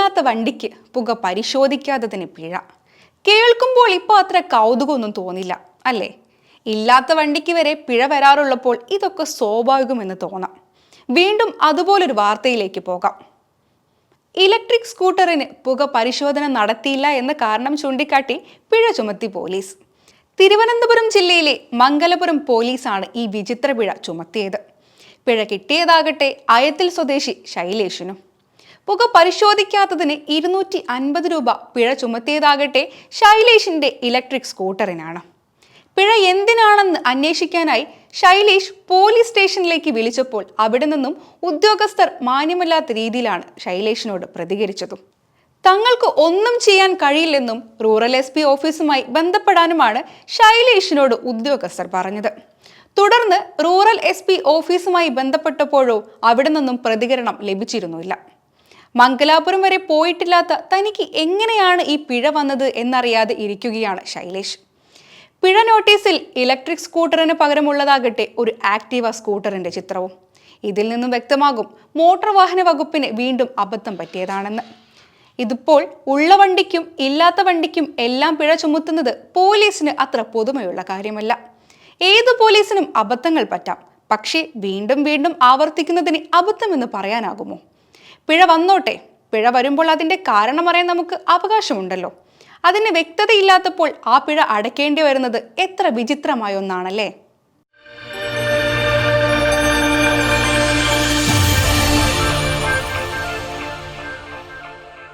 ഇല്ലാത്ത വണ്ടിക്ക് പുക പരിശോധിക്കാത്തതിന് പിഴ. കേൾക്കുമ്പോൾ ഇപ്പോൾ അത്ര കൗതുകമൊന്നും തോന്നില്ല അല്ലേ? ഇല്ലാത്ത വണ്ടിക്ക് വരെ പിഴ വരാറുള്ളപ്പോൾ ഇതൊക്കെ സ്വാഭാവികമെന്ന് തോന്നാം. വീണ്ടും അതുപോലൊരു വാർത്തയിലേക്ക് പോകാം. ഇലക്ട്രിക് സ്കൂട്ടറിന് പുക പരിശോധന നടത്തിയില്ല എന്ന കാരണം ചൂണ്ടിക്കാട്ടി പിഴ ചുമത്തി പോലീസ്. തിരുവനന്തപുരം ജില്ലയിലെ മംഗലപുരം പോലീസാണ് ഈ വിചിത്ര പിഴ ചുമത്തിയത്. പിഴ കിട്ടിയതാകട്ടെ അയത്തിൽ സ്വദേശി ശൈലേഷിനും. പുക പരിശോധിക്കാത്തതിന് ഇരുന്നൂറ്റി അൻപത് രൂപ പിഴ ചുമത്തിയതാകട്ടെ ശൈലേഷിന്റെ ഇലക്ട്രിക് സ്കൂട്ടറിനാണ്. പിഴ എന്തിനാണെന്ന് അന്വേഷിക്കാനായി ശൈലേഷ് പോലീസ് സ്റ്റേഷനിലേക്ക് വിളിച്ചപ്പോൾ അവിടെ നിന്നും ഉദ്യോഗസ്ഥർ മാന്യമല്ലാത്ത രീതിയിലാണ് ശൈലേഷിനോട് പ്രതികരിച്ചതും. തങ്ങൾക്ക് ഒന്നും ചെയ്യാൻ കഴിയില്ലെന്നും റൂറൽ എസ് പി ഓഫീസുമായി ബന്ധപ്പെടാനുമാണ് ശൈലേഷിനോട് ഉദ്യോഗസ്ഥർ പറഞ്ഞത്. തുടർന്ന് റൂറൽ എസ് പി ഓഫീസുമായി ബന്ധപ്പെട്ടപ്പോഴോ അവിടെ നിന്നും പ്രതികരണം ലഭിച്ചിരുന്നില്ല മംഗലാപുരം വരെ പോയിട്ടില്ലാത്ത തനിക്ക് എങ്ങനെയാണ് ഈ പിഴ വന്നത് എന്നറിയാതെ ഇരിക്കുകയാണ് ശൈലേഷ്. പിഴ നോട്ടീസിൽ ഇലക്ട്രിക് സ്കൂട്ടറിന് പകരമുള്ളതാകട്ടെ ഒരു ആക്റ്റീവ സ്കൂട്ടറിന്റെ ചിത്രവും. ഇതിൽ നിന്നും വ്യക്തമാകും മോട്ടോർ വാഹന വകുപ്പിന് വീണ്ടും അബദ്ധം പറ്റിയതാണെന്ന്. ഇതിപ്പോൾ ഉള്ള വണ്ടിക്കും ഇല്ലാത്ത വണ്ടിക്കും എല്ലാം പിഴ ചുമത്തുന്നത് പോലീസിന് അത്ര പുതുമയുള്ള കാര്യമല്ല. ഏത് പോലീസിനും അബദ്ധങ്ങൾ പറ്റാം. പക്ഷേ വീണ്ടും വീണ്ടും ആവർത്തിക്കുന്നതിന് അബദ്ധമെന്ന് പറയാനാകുമോ? പിഴ വന്നോട്ടെ. പിഴ വരുമ്പോൾ അതിന്റെ കാരണം അറിയാൻ നമുക്ക് അവകാശമുണ്ടല്ലോ. അതിന് വ്യക്തതയില്ലാത്തപ്പോൾ ആ പിഴ അടയ്ക്കേണ്ടി വരുന്നത് എത്ര വിചിത്രമായ ഒന്നാണല്ലേ?